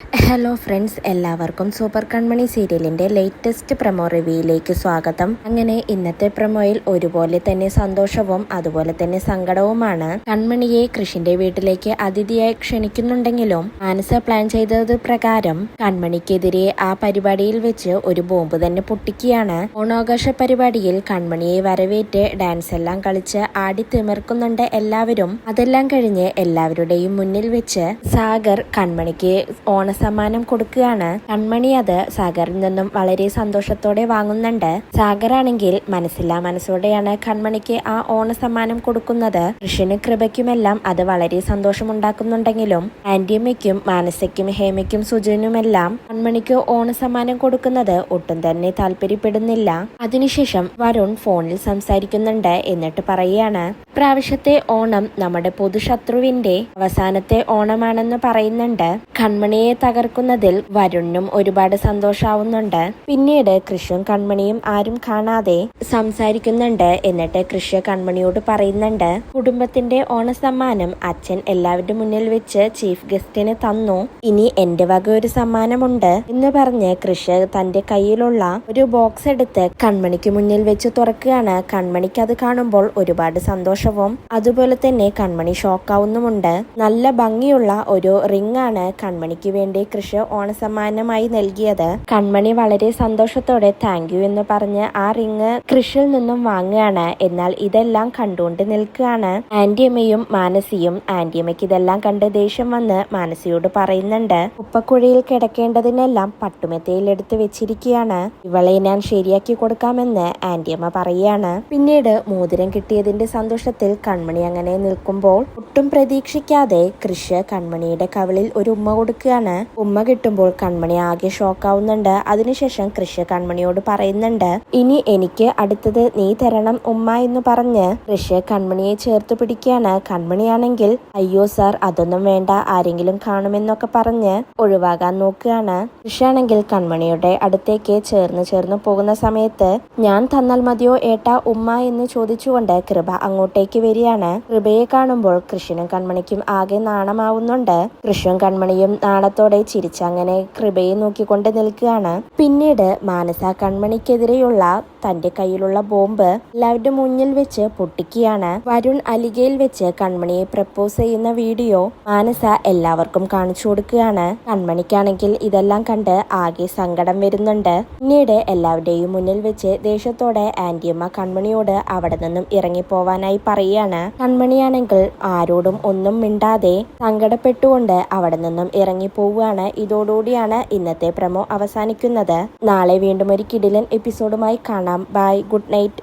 Hello friends എല്ലാവർക്കും super Kanmani സീരിയലിന്റെ latest promo റിവ്യൂയിലേക്ക് സ്വാഗതം. അങ്ങനെ ഇന്നത്തെ പ്രമോയിൽ ഒരുപോലെ തന്നെ സന്തോഷവും അതുപോലെ തന്നെ സങ്കടവുമാണ്. കൺമണിയെ കൃഷിന്റെ വീട്ടിലേക്ക് അതിഥിയായി ക്ഷണിക്കുന്നുണ്ടെങ്കിലും മാനസ പ്ലാൻ ചെയ്തത് പ്രകാരം കൺമണിക്കെതിരെ ആ പരിപാടിയിൽ വെച്ച് ഒരു ബോംബ് തന്നെ പൊട്ടിക്കുകയാണ്. ഓണാഘോഷ പരിപാടിയിൽ കൺമണിയെ വരവേറ്റ് ഡാൻസ് എല്ലാം കളിച്ച് ആടി തിമിർക്കുന്നുണ്ട് എല്ലാവരും. അതെല്ലാം കഴിഞ്ഞ് എല്ലാവരുടെയും മുന്നിൽ വെച്ച് സാഗർ കൺമണിക്ക് ഓണസമ്മാനം കൊടുക്കുകയാണ്. കൺമണി അത് സാഗറിൽ നിന്നും വളരെ സന്തോഷത്തോടെ വാങ്ങുന്നുണ്ട്. സാഗറാണെങ്കിൽ മനസ്സില്ലാ മനസ്സോടെയാണ് കൺമണിക്ക് ആ ഓണസമ്മാനം കൊടുക്കുന്നത്. കൃഷിന് കൃപയ്ക്കുമെല്ലാം അത് വളരെ സന്തോഷമുണ്ടാക്കുന്നുണ്ടെങ്കിലും ആന്റിയമ്മയ്ക്കും മാനസയ്ക്കും ഹേമയ്ക്കും സുജനുമെല്ലാം കൺമണിക്ക് ഓണസമ്മാനം കൊടുക്കുന്നത് ഒട്ടും തന്നെ താല്പര്യപ്പെടുന്നില്ല. അതിനുശേഷം വരുൺ ഫോണിൽ സംസാരിക്കുന്നുണ്ട് എന്നിട്ട് പറയുകയാണ് പ്രാവശ്യത്തെ ഓണം നമ്മുടെ പൊതുശത്രുവിന്റെ അവസാനത്തെ ഓണമാണെന്ന് പറയുന്നുണ്ട്. കൺമണിയെ തകർക്കുന്നതിൽ വരുണിനും ഒരുപാട് സന്തോഷാവുന്നുണ്ട്. പിന്നീട് കൃഷും കൺമണിയും ആരും കാണാതെ സംസാരിക്കുന്നുണ്ട്. എന്നിട്ട് കൃഷ് കൺമണിയോട് പറയുന്നുണ്ട് കുടുംബത്തിന്റെ ഓണസമ്മാനം അച്ഛൻ എല്ലാവരുടെ മുന്നിൽ വെച്ച് ചീഫ് ഗസ്റ്റിന് തന്നു. ഇനി എന്റെ വക ഒരു സമ്മാനമുണ്ട്. എന്ന് പറഞ്ഞ് കൃഷ് തന്റെ കയ്യിലുള്ള ഒരു ബോക്സ് എടുത്ത് കൺമണിക്ക് മുന്നിൽ വെച്ച് തുറക്കുകയാണ്. കൺമണിക്ക് അത് കാണുമ്പോൾ ഒരുപാട് സന്തോഷവും അതുപോലെ തന്നെ കൺമണി ഷോക്കാവുന്നുമുണ്ട് നല്ല ഭംഗിയുള്ള ഒരു റിംഗ് ആണ് കൺമണിക്ക് വേണ്ടി കൃഷ് ഓണസമ്മാനമായി നൽകിയത്. കൺമണി വളരെ സന്തോഷത്തോടെ താങ്ക് യു എന്ന് പറഞ്ഞ് ആ റിങ് കൃഷിയിൽ നിന്നും വാങ്ങുകയാണ്. എന്നാൽ ഇതെല്ലാം കണ്ടുകൊണ്ട് നിൽക്കുകയാണ്. ആന്റിയമ്മയും മാനസിയും ആന്റിയമ്മയ്ക്ക് ഇതെല്ലാം കണ്ട് ദേഷ്യം വന്ന് മാനസിയോട് പറയുന്നുണ്ട് ഉപ്പക്കുഴിയിൽ കിടക്കേണ്ടതിനെല്ലാം പട്ടുമെത്തയിൽ എടുത്തു വെച്ചിരിക്കുകയാണ്. ഇവളെ ഞാൻ ശരിയാക്കി കൊടുക്കാമെന്ന് ആന്റിയമ്മ പറയുകയാണ്. പിന്നീട് മോതിരം കിട്ടിയതിന്റെ സന്തോഷത്തിൽ കൺമണി അങ്ങനെ നിൽക്കുമ്പോൾ ഒട്ടും പ്രതീക്ഷിക്കാതെ കൃഷി കൺമണിയുടെ കവിളിൽ ഒരു ഉമ്മ കൊടുക്കുകയാണ്. ഉമ്മ കിട്ടുമ്പോൾ കൺമണി ആകെ ഷോക്കാവുന്നുണ്ട്. അതിനുശേഷം കൃഷ് കൺമണിയോട് പറയുന്നുണ്ട് ഇനി എനിക്ക് അടുത്തത് നീ തരണം ഉമ്മ എന്ന് പറഞ്ഞ്. കൃഷ് കൺമണിയെ ചേർത്ത് പിടിക്കുകയാണ്. കൺമണിയാണെങ്കിൽ അയ്യോ സാർ അതൊന്നും വേണ്ട ആരെങ്കിലും കാണുമെന്നൊക്കെ പറഞ്ഞ് ഒഴിവാകാൻ നോക്കുകയാണ്. കൃഷാണെങ്കിൽ കൺമണിയുടെ അടുത്തേക്ക് ചേർന്ന് ചേർന്ന് പോകുന്ന സമയത്ത് ഞാൻ തന്നാൽ മതിയോ ഏട്ടാ ഉമ്മ എന്ന് ചോദിച്ചുകൊണ്ട് കൃപ അങ്ങോട്ടേക്ക് വരികയാണ്. കൃപയെ കാണുമ്പോൾ കൃഷിനും കൺമണിക്കും ആകെ നാണമാവുന്നുണ്ട്. കൃഷ്ണൻ കൺമണിയും നാണത്തോടെ ചിരിച്ചങ്ങനെ കൃപയെ നോക്കിക്കൊണ്ട് നിൽക്കുകയാണ്. പിന്നീട് മാനസ കൺമണിക്കെതിരെയുള്ള തന്റെ കയ്യിലുള്ള ബോംബ് എല്ലാവരുടെ മുന്നിൽ വെച്ച് പൊട്ടിക്കുകയാണ്. വരുൺ അലികയിൽ വെച്ച് കൺമണിയെ പ്രപ്പോസ് ചെയ്യുന്ന വീഡിയോ മാനസ എല്ലാവർക്കും കാണിച്ചു കൊടുക്കുകയാണ്. കൺമണിക്കാണെങ്കിൽ ഇതെല്ലാം കണ്ട് ആകെ സങ്കടം വരുന്നുണ്ട്. പിന്നീട് എല്ലാവരുടെയും മുന്നിൽ വെച്ച് ദേഷ്യത്തോടെ ആന്റിയമ്മ കൺമണിയോട് അവിടെ നിന്നും ഇറങ്ങിപ്പോവാനായി പറയുകയാണ്. കൺമണിയാണെങ്കിൽ ആരോടും ഒന്നും മിണ്ടാതെ സങ്കടപ്പെട്ടുകൊണ്ട് അവിടെ നിന്നും ഇറങ്ങി പോവുകയാണ് ഇതോടുകൂടിയാണ് ഇന്നത്തെ പ്രമോ അവസാനിക്കുന്നത്. നാളെ വീണ്ടും ഒരു കിടിലൻ എപ്പിസോഡുമായി കാണാം ബൈ ഗുഡ് നൈറ്റ്